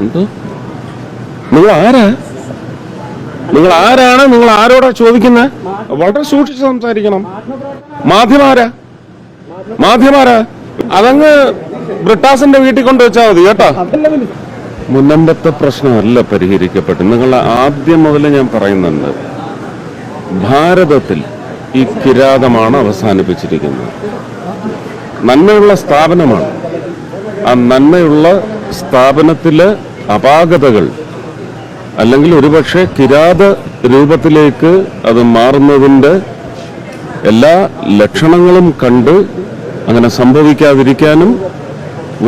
എന്തോ? നിങ്ങൾ ആരാ നിങ്ങൾ ആരാണ് നിങ്ങൾ ആരോടാ ചോദിക്കുന്നത് വളരെ സൂക്ഷിച്ച് സംസാരിക്കണം. മാധ്യമാരാ? മാധ്യമാരാ? അതങ്ങ് ബ്രിട്ടാസിന്റെ വീട്ടിൽ കൊണ്ടു വെച്ചാൽ മതി കേട്ടോ. മുന്നമ്പത്തെ പ്രശ്നമല്ല പരിഹരിക്കപ്പെട്ടു നിങ്ങൾ ആദ്യം മുതൽ ഞാൻ പറയുന്നുണ്ട് ഭാരതത്തിൽ ഈ കിരാതമാണ് അവസാനിപ്പിച്ചിരിക്കുന്നത്. നന്മയുള്ള സ്ഥാപനമാണ്. ആ നന്മയുള്ള സ്ഥാപനത്തിലെ അപാകതകൾ. അല്ലെങ്കിൽ ഒരുപക്ഷെ കിരാത രൂപത്തിലേക്ക് അത് മാറുന്നതിന്റെ എല്ലാ ലക്ഷണങ്ങളും കണ്ട് അങ്ങനെ സംഭവിക്കാതിരിക്കാനും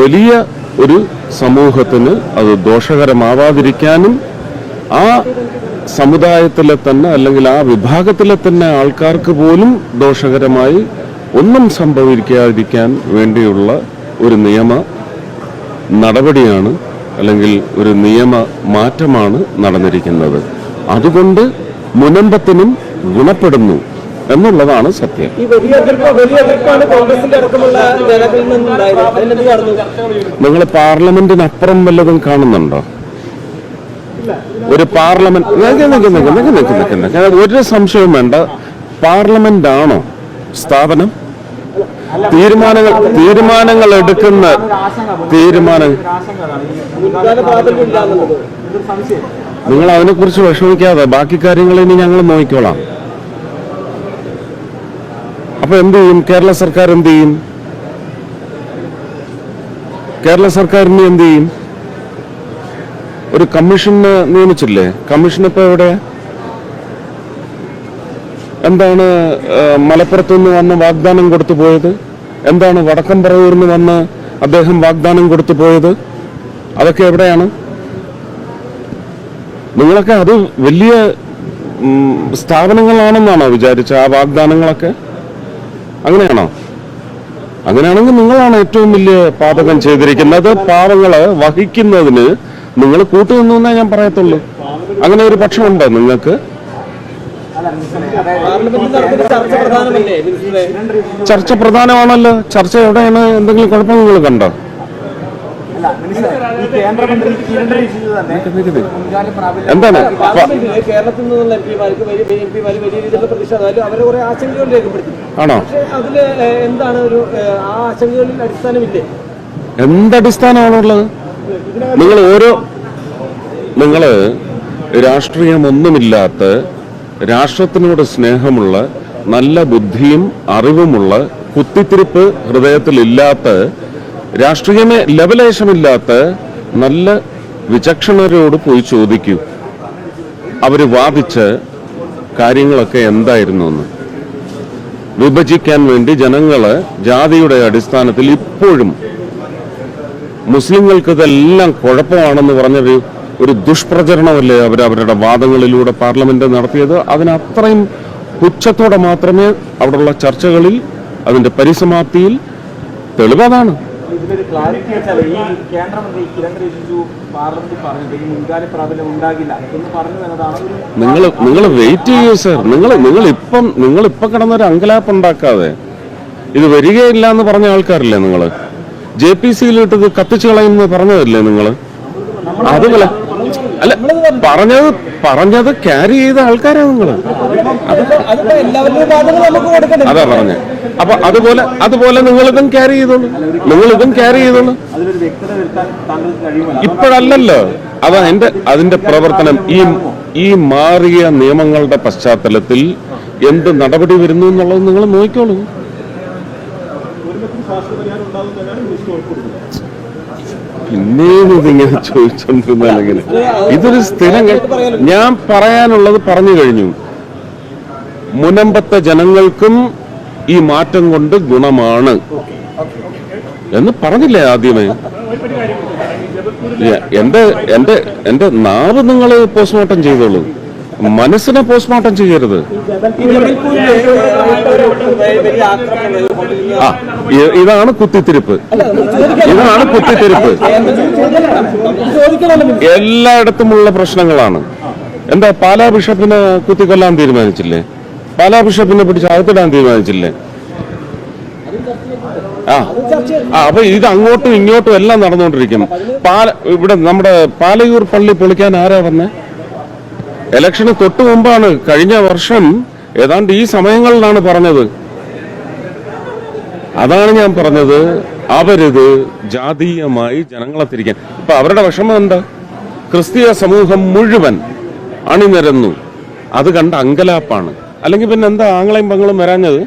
വലിയ ഒരു സമൂഹത്തിന് അത് ദോഷകരമാവാതിരിക്കാനും ആ സമുദായത്തിലെ തന്നെ അല്ലെങ്കിൽ ആ വിഭാഗത്തിലെ തന്നെ ആൾക്കാർക്ക് പോലും ദോഷകരമായി ഒന്നും സംഭവിക്കാതിരിക്കാൻ വേണ്ടിയുള്ള ഒരു നിയമ നടപടിയാണ് അല്ലെങ്കിൽ ഒരു നിയമ മാറ്റമാണ് നടന്നിരിക്കുന്നത് അതുകൊണ്ട് മുനമ്പത്തിനും ഗുണപ്പെടുന്നു എന്നുള്ളതാണ് സത്യം നിങ്ങൾ പാർലമെന്റിനപ്പുറം വല്ലതും കാണുന്നുണ്ടോ ഒരു പാർലമെന്റ് ഒരു സംശയവും വേണ്ട പാർലമെന്റ് ആണോ സ്ഥാപനം തീരുമാനങ്ങൾ തീരുമാനങ്ങൾ എടുക്കുന്ന തീരുമാനം നിങ്ങൾ അതിനെക്കുറിച്ച് വിഷമിക്കാതെ ബാക്കി കാര്യങ്ങൾ ഇനി ഞങ്ങൾ നോക്കിക്കോളാം. അപ്പൊ എന്ത് ചെയ്യും? കേരള സർക്കാർ എന്ത് ചെയ്യും? കേരള സർക്കാർ ഇനി എന്ത് ചെയ്യും? ഒരു കമ്മീഷന് നിയമിച്ചില്ലേ? കമ്മീഷൻ ഇപ്പൊ എവിടെ? എന്താണ് മലപ്പുറത്തു നിന്ന് വന്ന് വാഗ്ദാനം കൊടുത്തു പോയത്? എന്താണ് വടക്കം നിന്ന് വന്ന് അദ്ദേഹം വാഗ്ദാനം കൊടുത്തു പോയത്? അതൊക്കെ എവിടെയാണ്? നിങ്ങളൊക്കെ അത് വലിയ സ്ഥാപനങ്ങളാണെന്നാണോ വിചാരിച്ച ആ വാഗ്ദാനങ്ങളൊക്കെ? അങ്ങനെയാണോ? അങ്ങനെയാണെങ്കിൽ നിങ്ങളാണ് ഏറ്റവും വലിയ പാപകം ചെയ്തിരിക്കുന്നത്. പാവങ്ങൾ വഹിക്കുന്നതിന് നിങ്ങൾ കൂട്ടുനിന്നു ഞാൻ പറയത്തുള്ളൂ. അങ്ങനെ ഒരു പക്ഷമുണ്ടോ നിങ്ങൾക്ക്? ചർച്ച പ്രധാനമാണല്ലോ. ചർച്ച എവിടെയാണ്? എന്തെങ്കിലും കുഴപ്പം നിങ്ങൾ കണ്ടോ? എന്താണ്? പ- പാർലമെന്റിൽ കേരളത്തിൽ നിന്നുള്ള എം പിമാർക്ക് വലിയ എം പിമാർ വലിയ രീതിയിലുള്ള അവരെ കുറെ ആശങ്കകൾ രേഖപ്പെടുത്തി. ആണോ? അതിൽ എന്താണ് ഒരു ഏഹ്, ആ ആശങ്കകളിൽ അടിസ്ഥാനമില്ലേ? എന്തടിസ്ഥാനമാണുള്ളത്? നിങ്ങൾ ഓരോ നിങ്ങൾ രാഷ്ട്രീയമൊന്നുമില്ലാത്ത രാഷ്ട്രത്തിനോട് സ്നേഹമുള്ള നല്ല ബുദ്ധിയും അറിവുമുള്ള കുത്തിത്തിരിപ്പ് ഹൃദയത്തിലില്ലാത്ത രാഷ്ട്രീയമേ ലവലേശമില്ലാത്ത നല്ല വിചക്ഷണരോട് പോയി ചോദിക്കൂ. അവർ വാദിച്ച് കാര്യങ്ങളൊക്കെ എന്തായിരുന്നു എന്ന്. വിഭജിക്കാൻ വേണ്ടി ജനങ്ങൾ ജാതിയുടെ അടിസ്ഥാനത്തിൽ ഇപ്പോഴും മുസ്ലിങ്ങൾക്ക് ഇതെല്ലാം കുഴപ്പമാണെന്ന് പറഞ്ഞൊരു ഒരു ദുഷ്പ്രചരണമല്ലേ അവർ അവരുടെ വാദങ്ങളിലൂടെ പാർലമെന്റ് നടത്തിയത്? അതിനത്രയും പുച്ഛത്തോടെ മാത്രമേ അവിടെയുള്ള ചർച്ചകളിൽ അതിന്റെ പരിസമാപ്തിയിൽ തെളിവതാണ് ക്ലാരിറ്റി വെച്ചാൽ ഈ കേന്ദ്രമന്ത്രി കിരൺ റിജിജു പാർലമെന്റിൽ പറഞ്ഞത് ഈ മുൻകാല പ്രാബല്യം ഉണ്ടാകില്ല. എന്ന് പറഞ്ഞു എന്നതാണ് നിങ്ങൾ നിങ്ങൾ വെയിറ്റ് ചെയ്യൂ സർ നിങ്ങൾ നിങ്ങൾ ഇപ്പം നിങ്ങൾ ഇപ്പൊ കിടന്നൊരു അങ്കലാപ്പ് ഉണ്ടാക്കാതെ ഇത് വരികയില്ല എന്ന് പറഞ്ഞ ആൾക്കാരല്ലേ നിങ്ങൾ ജെ പി സിയിലിട്ടത് കത്തിച്ചു കളയുമെന്ന് പറഞ്ഞതല്ലേ നിങ്ങൾ അതുപോലെ അല്ല പറഞ്ഞത് പറഞ്ഞത് ക്യാരി ചെയ്ത ആൾക്കാരാണ് നിങ്ങൾ അതാ പറഞ്ഞ. അപ്പൊ അതുപോലെ അതുപോലെ നിങ്ങൾ ഇതും ക്യാരി ചെയ്തോളൂ. നിങ്ങൾ ഇതും ക്യാരി ചെയ്തോളൂ. ഇപ്പോഴല്ലല്ലോ അതാ എന്റെ അതിന്റെ പ്രവർത്തനം. ഈ ഈ മാറിയ നിയമങ്ങളുടെ പശ്ചാത്തലത്തിൽ എന്ത് നടപടി വരുന്നു എന്നുള്ളത് നിങ്ങൾ നോക്കിക്കോളൂ. പിന്നെയും ഇതിങ്ങനെ ചോദിച്ചോണ്ടിരുന്നാൽ ഇതൊരു സ്ഥിരം ഞാൻ പറയാനുള്ളത് പറഞ്ഞു കഴിഞ്ഞു. മുനമ്പത്തെ ജനങ്ങൾക്കും ഈ മാറ്റം കൊണ്ട് ഗുണമാണ്. എന്ന് പറഞ്ഞില്ലേ ആദ്യമേ? എന്റെ എന്റെ എന്റെ നാവ് നിങ്ങൾ പോസ്റ്റ്മോർട്ടം ചെയ്തോളൂ. മനസ്സിനെ പോസ്റ്റ്മോർട്ടം ചെയ്യരുത്. ആ ഇതാണ് കുത്തിത്തിരിപ്പ്. ഇതാണ് കുത്തിത്തിരിപ്പ്. എല്ലായിടത്തുമുള്ള പ്രശ്നങ്ങളാണ്. എന്താ പാലാ ബിഷപ്പിനെ കുത്തിക്കൊല്ലാൻ തീരുമാനിച്ചില്ലേ? പാലാ ബിഷപ്പിനെ പിടിച്ച് അകത്തിടാൻ തീരുമാനിച്ചില്ലേ? ആ ആ അപ്പൊ ഇത് അങ്ങോട്ടും ഇങ്ങോട്ടും എല്ലാം നടന്നുകൊണ്ടിരിക്കും. പാല ഇവിടെ നമ്മുടെ പാലയൂർ പള്ളി പൊളിക്കാൻ ആരാ വന്നേ? ഇലക്ഷന് തൊട്ടു മുമ്പാണ് കഴിഞ്ഞ വർഷം ഏതാണ്ട് ഈ സമയങ്ങളിലാണ് പറഞ്ഞത്. അതാണ് ഞാൻ പറഞ്ഞത്. അവരിത് ജാതീയമായി ജനങ്ങളെ തിരിക്കാൻ. ഇപ്പൊ അവരുടെ വിഷമം എന്താ? ക്രിസ്തീയ സമൂഹം മുഴുവൻ അണിനിരന്നു. അത് കണ്ട അങ്കലാപ്പാണ്. അല്ലെങ്കിൽ പിന്നെ എന്താ ആങ്ങളെയും പങ്ങളും വരാഞ്ഞത്?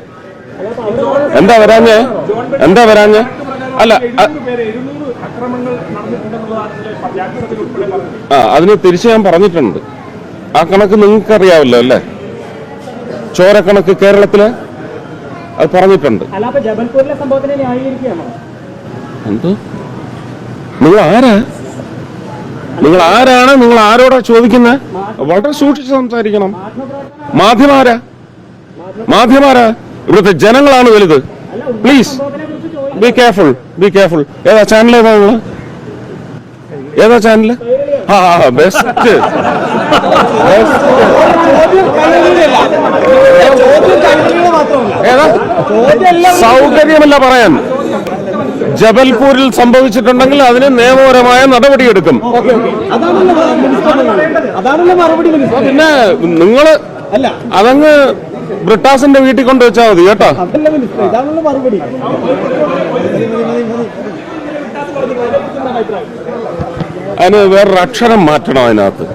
എന്താ വരാഞ്ഞേ? എന്താ വരാഞ്ഞ? അല്ല ആ അതിന് തിരിച്ച് ഞാൻ പറഞ്ഞിട്ടുണ്ട്. ആ കണക്ക് നിങ്ങൾക്ക് അറിയാമല്ലോ അല്ലേ ചോരക്കണക്ക് കേരളത്തിൽ അത് പറഞ്ഞിട്ടുണ്ട്. എന്തോ? നിങ്ങൾ ആരാ? നിങ്ങൾ ആരാണ്? നിങ്ങൾ ആരോടാ ചോദിക്കുന്നത് വളരെ സൂക്ഷിച്ച് സംസാരിക്കണം. മാധ്യമാരാ? മാധ്യമാരാ? ഇവിടുത്തെ ജനങ്ങളാണ് വലുത്. Please be careful be careful ഏതാ ചാനൽ ഏതാ നിങ്ങൾ ഏതാ ചാനൽ ആ ബെസ്റ്റ് ഏതാ? സൗകര്യമല്ല പറയാൻ. ജബൽപൂരിൽ സംഭവിച്ചിട്ടുണ്ടെങ്കിൽ അതിന് നിയമപരമായ നടപടിയെടുക്കും. പിന്നെ നിങ്ങൾ അല്ല അതങ്ങ് ബ്രിട്ടാസിന്റെ വീട്ടിൽ കൊണ്ട് വെച്ചാൽ മതി കേട്ടോ. മറുപടി. അതിന് വേറൊരു അക്ഷരം മാറ്റണം അതിനകത്ത്.